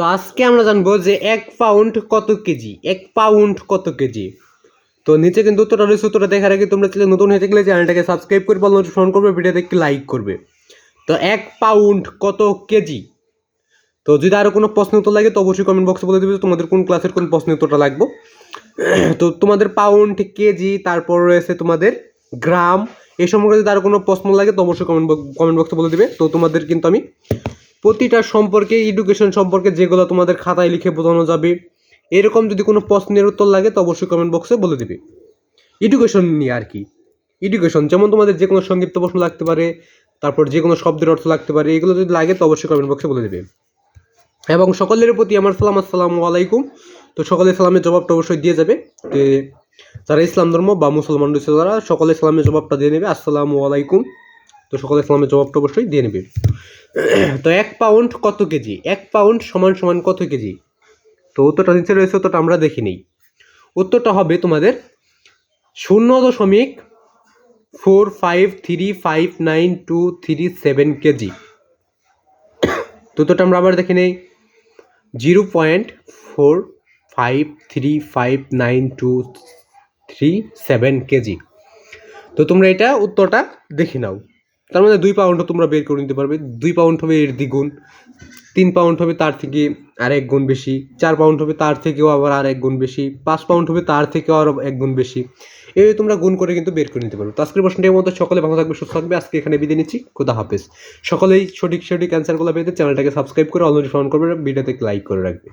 তো আজকে আমরা জানব যে এক পাউন্ড কত কেজি? এক পাউন্ড কত কেজি? তো নিচে কিন্তু উত্তরটা রয়েছে, উত্তরটা দেখার আগে তোমরা চ্যানেল নতুন হয়ে থাকলে চ্যানেলটাকে সাবস্ক্রাইব করে বল নোটিফিকেশন করবে, ভিডিওতে একটি লাইক করবে। তো এক পাউন্ড কত কেজি? তো যদি আরও কোনো প্রশ্ন উত্তর লাগে, তো অবশ্যই কমেন্ট বক্সে বলে দেবে তোমাদের কোন ক্লাসের কোন প্রশ্ন উত্তরটা লাগবে। তো তোমাদের পাউন্ড কেজি, তারপর রয়েছে তোমাদের গ্রাম। এই সম্পর্কে যদি আরও কোনো প্রশ্ন লাগে, তো অবশ্যই কমেন্ট কমেন্ট বক্সে বলে দেবে। তো তোমাদের কিন্তু আমি প্রতিটা সম্পর্কে এডুকেশন সম্পর্কে যেগুলো তোমাদের খাতায় লিখে বোঝানো যাবে, এরকম যদি কোনো প্রশ্নের উত্তর লাগে তো অবশ্যই কমেন্ট বক্সে বলে দিবে। এডুকেশন নিয়ে আর কি। এডুকেশন যেমন তোমাদের যে কোনো সংক্ষিপ্ত প্রশ্ন লাগতে পারে, তারপর যে কোনো শব্দের অর্থ লাগতে পারে, এগুলো যদি লাগে তো অবশ্যই কমেন্ট বক্সে বলে দেবে। এবং সকলের প্রতি আমার সালাম, আসসালামু আলাইকুম। তো সকলে সালামের জবাবটা অবশ্যই দিয়ে যাবে। যে যারা ইসলাম ধর্ম বা মুসলমান রয়েছে তারা সকলে সালামের জবাবটা দিয়ে নেবে। আসসালামু আলাইকুম। তো সকলে সালামের জবাবটা অবশ্যই দিয়ে নেবে। তো এক পাউন্ড কত কেজি? এক পাউন্ড সমান সমান কত কেজি? তো উত্তরটা নিচে রয়েছে, উত্তরটা আমরা দেখি নিই। উত্তরটা হবে তোমাদের শূন্য দশমিক four five three five nine two three seven kg. উত্তরটা আমরা আবার দেখে নেই। Zero point four five three five nine two three seven kg. তো তোমরা এটা উত্তরটা দেখে নাও। তার মধ্যে দুই পাউন্ডও তোমরা বের করে নিতে পারবে। দুই পাউন্ড হবে এর দ্বিগুণ, তিন পাউন্ড হবে তার থেকে আর এক গুণ বেশি, চার পাউন্ড হবে তার থেকেও আবার আর এক গুণ বেশি, পাঁচ পাউন্ড হবে তার থেকেও আরও এক গুণ বেশি। এই তোমরা গুণ করে কিন্তু বের করে নিতে পারবে। তো আজকের প্রশ্নটির মধ্যে সকলে ভালো থাকবে, সুস্থ থাকবে। আজকে এখানে বিদায় নিচ্ছি। খোদা হাফেজ। সকলেই সঠিক সঠিক অ্যান্সারগুলো পেতে চ্যানেলটাকে সাবস্ক্রাইব করে অলরেডি ফোন করবে, ভিডিওতে লাইক করে রাখবে।